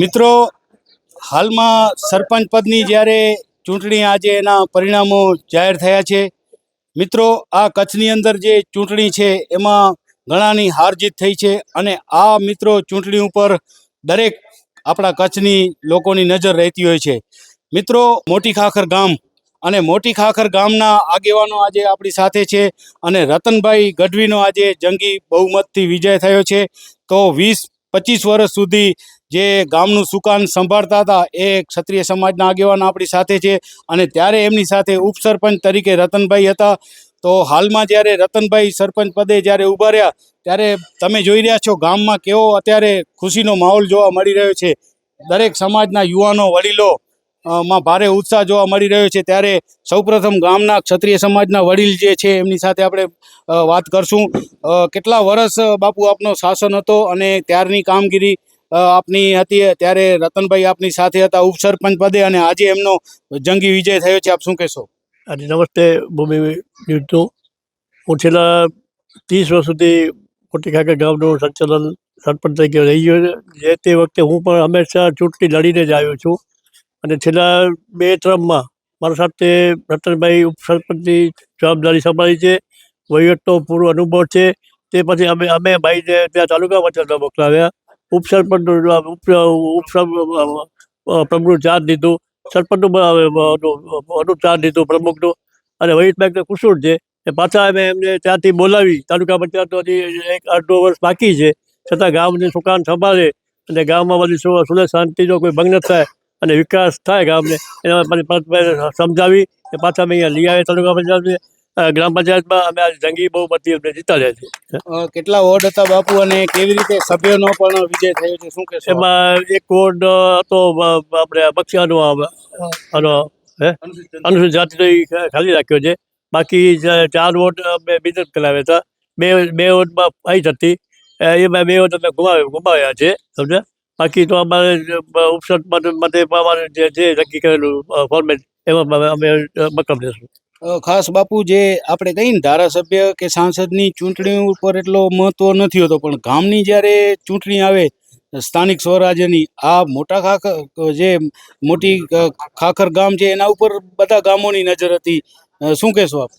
મિત્રો, હાલમાં સરપંચ પદની જ્યારે ચૂંટણી આજે એના પરિણામો જાહેર થયા છે. મિત્રો, આ કચ્છની અંદર જે ચૂંટણી છે, એમાં ઘણાની હાર જીત થઈ છે અને આ મિત્રો ચૂંટણી ઉપર દરેક આપણા કચ્છની લોકોની નજર રહેતી હોય છે. મિત્રો, મોટી ખાખર ગામ અને મોટી ખાખર ગામના આગેવાનો આજે આપણી સાથે છે અને રતનભાઈ ગઢવીનો આજે જંગી બહુમતથી વિજય થયો છે. તો વીસ પચીસ વર્ષ સુધી જે ગામનું સુકાન સંભાળતા હતા એ ક્ષત્રિય સમાજના આગેવાન આપણી સાથે છે અને ત્યારે એમની સાથે ઉપસરપંચ તરીકે રતનભાઈ હતા. તો હાલમાં જ્યારે રતનભાઈ સરપંચ પદે જ્યારે ઊભા રહ્યા, ત્યારે તમે જોઈ રહ્યા છો ગામમાં કેવો અત્યારે ખુશીનો માહોલ જોવા મળી રહ્યો છે. દરેક સમાજના યુવાનો, વડીલો માં ભારે ઉત્સાહ જોવા મળી રહ્યો છે. ત્યારે સૌપ્રથમ ગામના ક્ષત્રિય સમાજના વડીલ જે છે એમની સાથે આપણે વાત કરશું. કેટલા વર્ષ બાપુ આપનો શાસન હતો અને ત્યારની કામગીરી આપની હતી ત્યારે રતનભાઈ આપની સાથે હતા, ઉપસરપંચ પદે, અને આજે એમનો જંગી વિજય થયો છે. આપ શું કહેશો? અને નમસ્તે ભૂમિ યુદ્ધો હું છેલ્લા ત્રીસ વર્ષ સુધી મોટી ખાખર ગામનું સંચાલન સરપંચ તરીકે રહી ગયો જે તે વખતે હું પણ હંમેશા ચૂંટણી લડીને જ આવ્યો છું. અને છેલ્લા બે ત્રણમાં મારા સાથે રતનભાઈ ઉપસરપંચની જવાબદારી સંભાળી છે, વહીવટનો પૂરો અનુભવ છે. તે પછી અમે અમે ભાઈને ત્યાં તાલુકા પંચાયતમાં મોકલાવ્યા. ઉપસરપંચનું ઉપ ઉપસર પ્રમુખ ચાર્જ લીધું. સરપંચનું અનુ ચાર્જ લીધું પ્રમુખનું. અને વહીવટમાં કુશળ છે એ પાછા અમે એમને ત્યાંથી બોલાવી. તાલુકા પંચાયતમાંથી એક અડધો વર્ષ બાકી છે. છતાં ગામની સુકાન સંભાળે અને ગામમાં બધી સુલે શાંતિનો કોઈ ભંગ ન થાય અને વિકાસ થાય ગામને. એના માટે સમજાવી. એ પાછા અમે અહીંયા લઈ આવ્યા તાલુકા પંચાયત ગ્રામ પંચાયતમાં અમે આ જંગી બહુમતી અમને જાય છે કેટલા વોર્ડ હતા બાપુ અને કેવી રીતે સભ્યોનો પણ વિજય થયો છે શું કહેશો? એમાં એક વોર્ડ હતો આપણે બક્ષિયાનો આનો હે? અનુસૂચિત જાતિનો ખાલી રાખ્યો છે. બાકી ચાર વોર્ડ અમે બીજે કરાવ્યા હતા. બે બે વોર્ડમાં ફાઈટ હતી. એમાં બે વોર્ડ અમે ગુમાવ્યા ગુમાવ્યા છે સમજ્યા? બાકી તો અમારે ઉપસર માટે અમારે જે નક્કી કરેલું ફોર્મેટ એમાં અમે મકમ અ, ખાસ બાપુ, જે આપણે કહીએ ને ધારાસભ્ય કે સાંસદની ચૂંટણી ઉપર એટલો મહત્વ નથી હોતો, પણ ગામની જ્યારે ચૂંટણી આવે, સ્થાનિક સ્વરાજ્યની, આ મોટા ખાખર જે મોટી ખાખર ગામ છે, એના ઉપર બધા ગામોની નજર હતી. શું કહેશો આપ?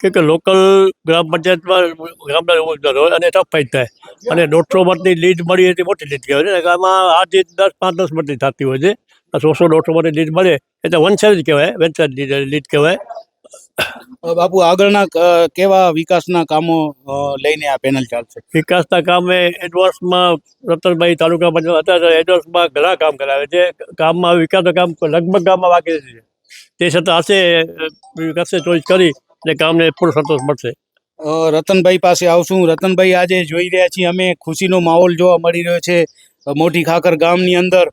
કે લોકલ ગ્રામ પંચાયતમાં ગામના અને ટફ ફાઇટ થાય. અને દોઢસો મતની લીડ મળી હતી મોટી લીડ કહેવાય છે. આમાં આ જીત દસ, પાંચ, દસ મતની થતી હોય છે. આ સો સો દોઢસો મતની લીડ મળે એટલે વન સાઇડ કહેવાય વન સાઇડ લીડ કહેવાય. બાપુ આગળના કેવા વિકાસના કામો લઈને આ પેનલ ચાલશે? વિકાસના કામે એડવાન્સમાં રતનભાઈ તાલુકા પંચાયત હતા એડવાન્સમાં ઘણા કામ કરાવે છે. કામમાં વિકાસના કામ લગભગ ગામમાં બાકી છે તે છતાં હશે વિકાસે ચોઈસ કરી અને કામને પૂરો સંતોષ મળશે. રતનભાઈ પાસે આવશું. રતનભાઈ આજે જોઈ રહ્યા છીએ અમે ખુશીનો માહોલ જોવા મળી રહ્યો છે. મોટી ખાખર ગામની અંદર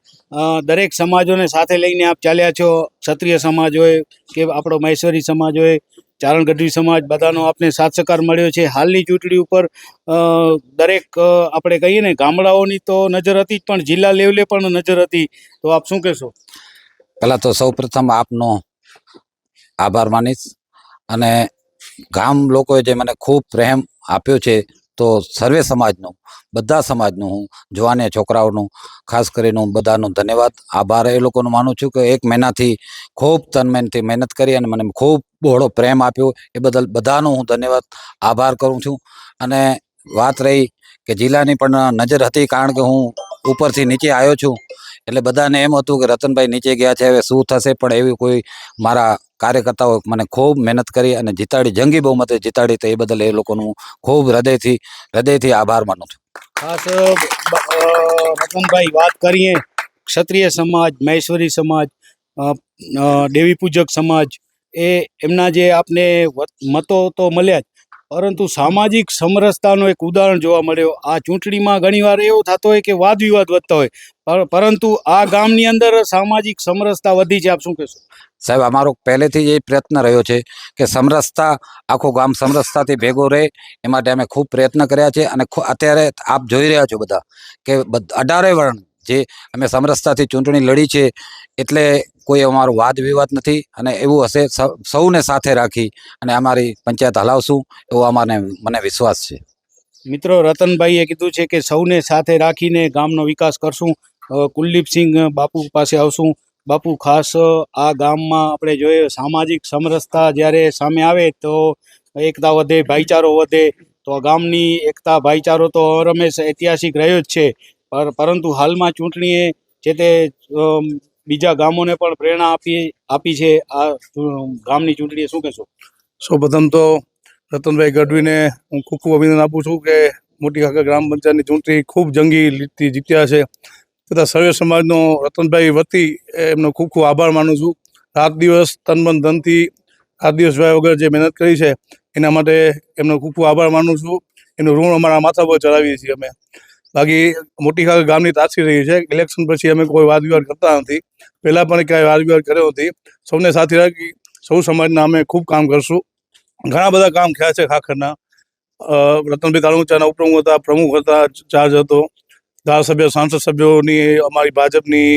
દરેક સમાજોને સાથે લઈને આપ ચાલ્યા છો. ક્ષત્રિય સમાજ હોય કે આપણો મહેશ્વરી સમાજ હોય ચારણ ગઢવી સમાજ, બધાનો આપને સાથ સહકાર મળ્યો છે. હાલની ચૂંટણી ઉપર દરેક આપણે કહીએ ને, ગામડાઓની તો નજર હતી પણ જિલ્લા લેવલે પણ નજર હતી. તો આપ શું કહેશો? પહેલાં તો સૌ આપનો આભાર માનીશ અને ગામ લોકોએ જે મને ખૂબ પ્રેમ આપ્યો છે તો સર્વે સમાજનું, બધા સમાજનું હું જવાનિયા છોકરાઓનું, ખાસ કરીને હું બધાનો ધન્યવાદ, આભાર. એ લોકોનું માનું છું કે એક મહિનાથી ખૂબ તનમેનથી મહેનત કરી અને મને ખૂબ બહોળો પ્રેમ આપ્યો. એ બદલ બધાનો હું ધન્યવાદ, આભાર કરું છું. અને વાત રહી કે જિલ્લાની પણ નજર હતી કારણ કે હું ઉપરથી નીચે આવ્યો છું. એટલે બધાને એમ હતું કે રતનભાઈ નીચે ગયા છે, હવે શું થશે? પણ એવી કોઈ મારા કાર્યકર્તાઓ મને ખૂબ મહેનત કરી અને જીતાડી, જંગી બહુમતે જીતાડી તો એ બદલ એ લોકોનું ખૂબ હૃદયથી હૃદયથી આભાર માનું છું. ખાસ રતનભાઈ વાત કરીએ, ક્ષત્રિય સમાજ, મહેશ્વરી સમાજ દેવી પૂજક સમાજ, એ એમના જે આપને મતો તો મળ્યા જ, પરંતુ સામાજિક સમરસતાનો એક ઉદાહરણ જોવા મળ્યો. આ ચૂંટણીમાં ઘણીવાર એવું થતો હોય કે વાદ વિવાદ વધતા હોય. પરંતુ આ ગામની અંદર સામાજિક સમરસતા વધી છે આપ શું કહેશો? સાહેબ અમારો પહેલેથી જ એ પ્રયત્ન રહ્યો છે કે સમરસતા આખું ગામ સમરસતાથી ભેગો રહે એ માટે અમે ખૂબ પ્રયત્ન કર્યા છે અને અત્યારે આપ જોઈ રહ્યા છો બધા કે અઢારે વર્ણ જે અમે સમરસતાથી ચૂંટણી લડી છે એટલે કોઈ અમારો વાદ વિવાદ નથી અને એવું હશે સૌને સાથે રાખી અને અમારી પંચાયત હલાવશું એવો અમારે મને વિશ્વાસ છે. મિત્રો રતનભાઈએ કીધું છે કે સૌને સાથે રાખીને ગામનો વિકાસ કરશું કુલદીપસિંહ બાપુ પાસે આવશું. બાપુ, ખાસ આ ગામમાં આપણે જોઈએ સામાજિક સમરસતા જ્યારે સામે આવે તો એકતા વધે, ભાઈચારો વધે, તો ગામની એકતા, ભાઈચારો તો રમેશ ઐતિહાસિક રહ્યો જ છે. પરંતુ હાલમાં ચૂંટણીએ જે તે બીજા ગામોને પણ પ્રેરણા આપી આપી છે. આ ગામની ચૂંટણીએ શું કહેશો? સૌપ્રથમ તો રતનભાઈ ગઢવીને હું ખૂબ ખૂબ અભિનંદન આપું છું કે મોટી કાકા ગ્રામ પંચાયતની ચૂંટણી ખૂબ જંગી જીત્યા છે. તથા સર્વે સમાજનો રતનભાઈ વતી એમનો ખૂબ ખૂબ આભાર માનું છું. રાત દિવસ તનમન ધનથી રાત દિવસ વગર જે મહેનત કરી છે, એના માટે એમનો ખૂબ ખૂબ આભાર માનું છું. એનું ઋણ અમારા માથા પર ચડાવીએ છીએ અમે. બાકી મોટી કાકા ગામની તાસી રહી છે. ઇલેક્શન પછી અમે કોઈ વાદ વિવાદ કરતા નથી. પહેલાં પણ ક્યાંય વાદ વિવાદ કર્યો નથી. સૌને સાથે રાખી સૌ સમાજના અમે ખૂબ કામ કરશું. ઘણા બધા કામ થયા છે ખાખરના. રતનભાઈ તાલુકાના ઉપપ્રમુખ હતા, પ્રમુખ હતા ચાર્જ હતો. ધારાસભ્ય, સાંસદ સભ્યોની, અમારી ભાજપની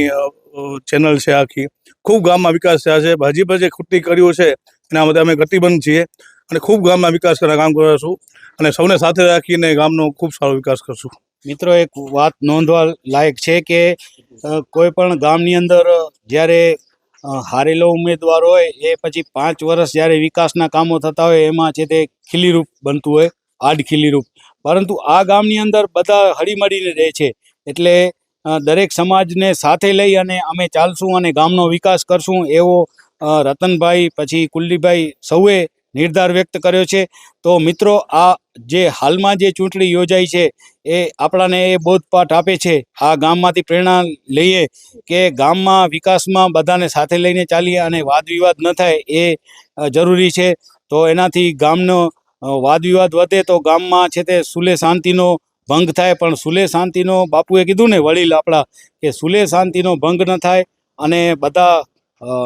ચેનલ છે આખી. ખૂબ ગામમાં વિકાસ થયા છે. ભાજપે જે ખૂટતી કર્યું છે, એના માટે અમે કટિબંધ છીએ અને ખૂબ ગામમાં વિકાસ કરવા કામ કરીશું અને સૌને સાથે રાખીને ગામનો ખૂબ સારો વિકાસ કરશું. મિત્રો, એક વાત નોંધવા લાયક છે કે કોઈ પણ ગામની અંદર જ્યારે હારેલો ઉમેદવાર હોય, એ પછી પાંચ વર્ષ જ્યારે વિકાસના કામો થતા હોય, એમાં છે તે ખીલીરૂપ બનતું હોય આડ ખીલીરૂપ પરંતુ આ ગામની અંદર બધા હળીમળીને રહે છે. એટલે દરેક સમાજને સાથે લઈ અને અમે ચાલશું અને ગામનો વિકાસ કરશું એવો રતનભાઈ, પછી કુલદીપભાઈ સૌએ નિર્ધાર વ્યક્ત કર્યો છે. તો મિત્રો, આ જે હાલમાં જે ચૂંટણી યોજાઈ છે, એ આપણાને એ બોધપાઠ આપે છે, આ ગામમાંથી પ્રેરણા લઈએ કે ગામમાં વિકાસમાં બધાને સાથે લઈને ચાલીએ અને વાદ વિવાદ ન થાય એ જરૂરી છે. તો એનાથી ગામનો વાદવિવાદ વાદ વિવાદ વધે તો ગામમાં છે તે સુલે શાંતિનો ભંગ થાય, પણ સુલે શાંતિનો બાપુએ કીધું ને વડીલ આપણા કે સુલે શાંતિનો ભંગ ન થાય અને બધા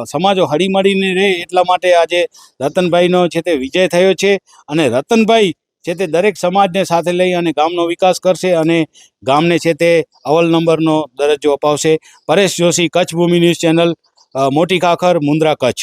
સમાજો હળીમળીને રહે એટલા માટે આજે રતનભાઈનો છે તે વિજય થયો છે અને રતનભાઈ છે તે દરેક સમાજને સાથે લઈ અને ગામનો વિકાસ કરશે અને ગામને છે તે અવલ નંબરનો દરજ્જો અપાવશે. Paresh Joshi, Kutch Bhoomi news channel Moti Khakhar, Mundra Kutch.